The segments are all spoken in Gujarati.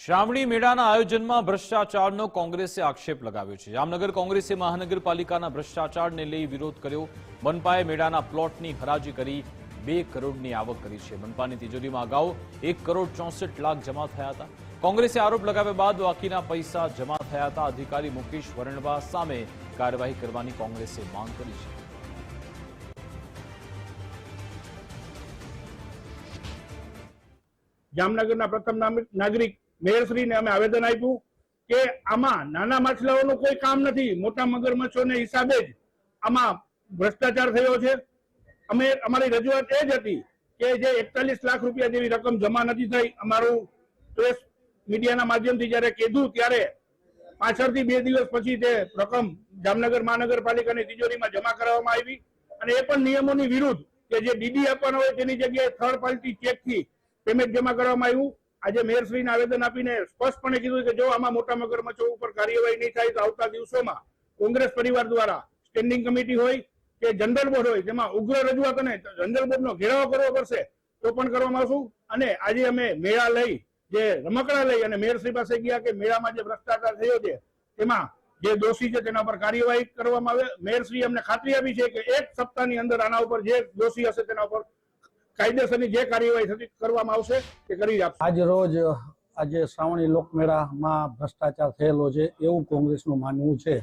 શ્રાવણી મેળાના આયોજનમાં ભ્રષ્ટાચારનો કોંગ્રેસે આક્ષેપ લગાવ્યો છે. જામનગર કોંગ્રેસે મહાનગરપાલિકાના ભ્રષ્ટાચારને લઈ વિરોધ કર્યો. મનપાએ મેળાના પ્લોટની હરાજી કરી બે કરોડની આવક કરી છે. મનપાની તિજોરીમાં અગાઉ એક કરોડ ચોસઠ લાખ જમા થયા હતા. કોંગ્રેસે આરોપ લગાવ્યા બાદ બાકીના પૈસા જમા થયા હતા. અધિકારી મુકેશ વરણવા સામે કાર્યવાહી કરવાની કોંગ્રેસે માંગ કરી છે. જામનગરના પ્રથમ નાગરિક મેયરશ્રીને અમે આવેદન આપ્યું કે આમાં નાના માછલાઓનું કોઈ કામ નથી. મોટા મગરમચ્છોને હિસાબે જ આમાં ભ્રષ્ટાચાર થયો છે. અમે, અમારી રજૂઆત એ જ હતી કે જે એકતાલીસ લાખ રૂપિયા જેવી રકમ જમા નથી થઈ, અમારું પ્રેસ મીડિયાના માધ્યમથી જ્યારે કીધું ત્યારે પાછળથી બે દિવસ પછી તે રકમ જામનગર મહાનગરપાલિકાની તિજોરીમાં જમા કરાવવામાં આવી. અને એ પણ નિયમોની વિરુદ્ધ કે જે ડીડી આપવાનો હોય તેની જગ્યાએ થર્ડ પાર્ટી ચેકથી પેમેન્ટ જમા કરવામાં આવ્યું. આજે મેયરશ્રીને આવેદન આપીને સ્પષ્ટપણે કીધું કે જો આમાં મોટા મગરમચ્છો ઉપર કાર્યવાહી નહીં થાય તો આવતા દિવસોમાં કોંગ્રેસ પરિવાર દ્વારા સ્ટેન્ડિંગ કમિટી હોય કે જનરલ બોર્ડ હોય, જેમાં ઉગ્ર રજૂઆત અને જનરલ બોર્ડનો ઘેરાવો કરવો પડશે, તો પણ કરવામાં આવશું. અને આજે અમે મેળા લઈ, જે રમકડા લઈ અને મેયરશ્રી પાસે ગયા કે મેળામાં જે ભ્રષ્ટાચાર થયો છે, તેમાં જે દોષી છે તેના પર કાર્યવાહી કરવામાં આવે. મેયરશ્રી અમને ખાતરી આપી છે કે એક સપ્તાહની અંદર આના ઉપર જે દોષી હશે તેના ઉપર કાયદેસરની જે કાર્યવાહી થતી કરવામાં આવશે તે કરી આપશે. આજ રોજ આજે શ્રાવણી લોકમેળામાં ભ્રષ્ટાચાર થયેલો છે એવું કોંગ્રેસનું માનવું છે.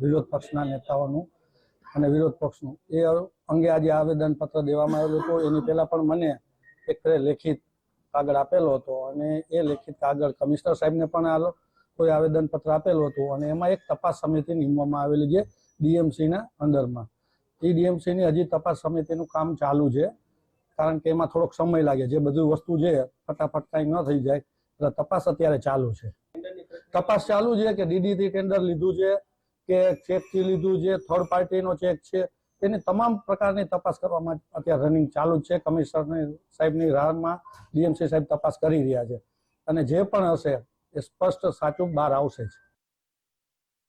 વિરોધ પક્ષના નેતાઓનું અને વિરોધ પક્ષનું. એ અંગે આજે આવેદન પત્ર દેવામાં આવેલું હતું. એની પહેલા પણ મને એક લેખિત કાગળ આપેલો હતો અને એ લેખિત કાગળ કમિશનર સાહેબને પણ આ કોઈ આવેદન પત્ર આપેલું હતું અને એમાં એક તપાસ સમિતિ નીમવામાં આવેલી છે ડીએમસીના અંદરમાં. એ ડીએમસીની હજી તપાસ સમિતિનું કામ ચાલુ છે. કારણ કે એમાં થોડોક સમય લાગે. જે બધું વસ્તુ છે, ફટાફટ કાંઈ ન થઈ જાય, એટલે તપાસ અત્યારે ચાલુ છે. તપાસ ચાલુ છે કે ડીડી થી ટેન્ડર લીધું છે, કે ચેકથી લીધું છે થર્ડ પાર્ટીનો ચેક છે, એની તમામ પ્રકારની તપાસ કરવામાં અત્યારે રનિંગ ચાલુ છે. કમિશનર સાહેબની રાહમાં ડીએમસી સાહેબ તપાસ કરી રહ્યા છે. અને જે પણ હશે, એ સ્પષ્ટ સાચું બહાર આવશે જ.